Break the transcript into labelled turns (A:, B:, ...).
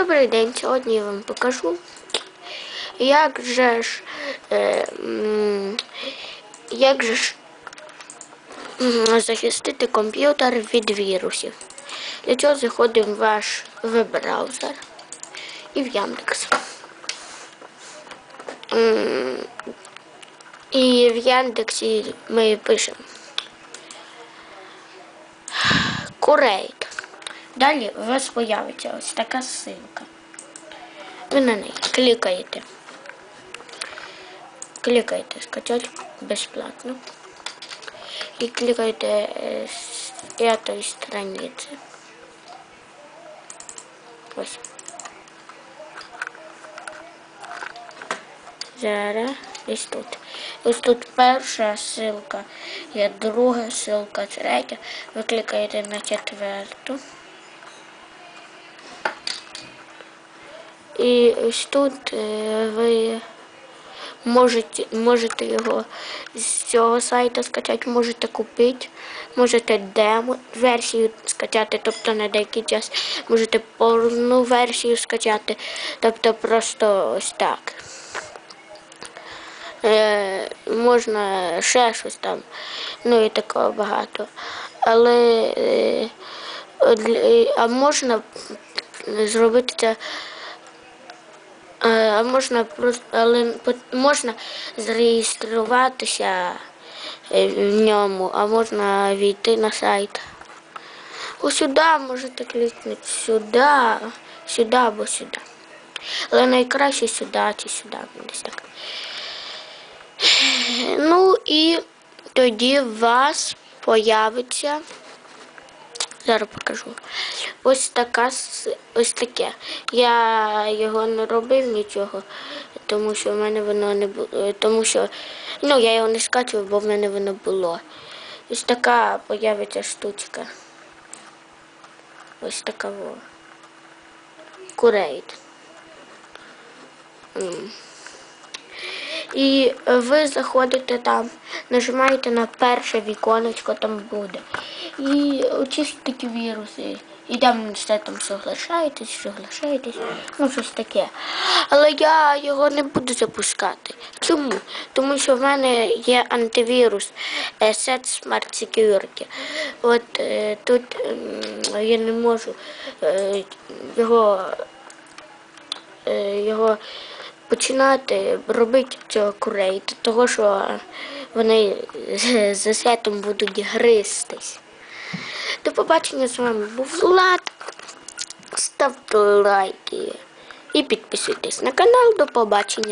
A: Добрий день, сьогодні я вам покажу, як же ж, е, як же ж захистити комп'ютер від вірусів. Для цього заходимо в ваш веб-браузер і в Яндекс. І в Яндексі ми пишемо Курейт. Далі у вас появиться ось така ссылка. Ви на неї клікаєте. Клікаєте скачать безплатно. І клікаєте е, з п'ятої страниці. Ось. Зараз десь тут. Ось тут перша ссылка, є друга ссылка, третя. Ви клікаєте на четверту. І ось тут е, ви можете, можете його з цього сайту скачати, можете купити, можете демо версію скачати, тобто на деякий час можете повну версію скачати, тобто просто ось так. Е, можна ще щось там, ну і такого багато. Але е, а можна зробити це. Е, А можна просто, але можна зареєструватися е, в ньому, а можна війти на сайт. Ось сюди можете клікнути сюди, сюди або сюди. Але найкраще сюди чи сюди. Десь так. Ну і тоді у вас появиться. Зараз покажу. Ось така ось таке. Я його не робив нічого, тому що в мене воно не було. Тому що ну, я його не скачував, бо в мене воно було. Ось така появиться штучка. Ось така во. Курейт. І ви заходите там, нажимаєте на перше віконечко, там буде. І очистите віруси. І там все там соглашаєтесь, соглашаєтесь, ну щось таке. Але я його не буду запускати. Чому? Тому що в мене є антивірус е, Set Smart Security. От е, тут ем, я не можу е, його е, його починати робити цього курейт, того що вони з- з сетом будуть гристись. До побачення з вами був Влад. Ставте лайки і підписуйтесь на канал. До побачення.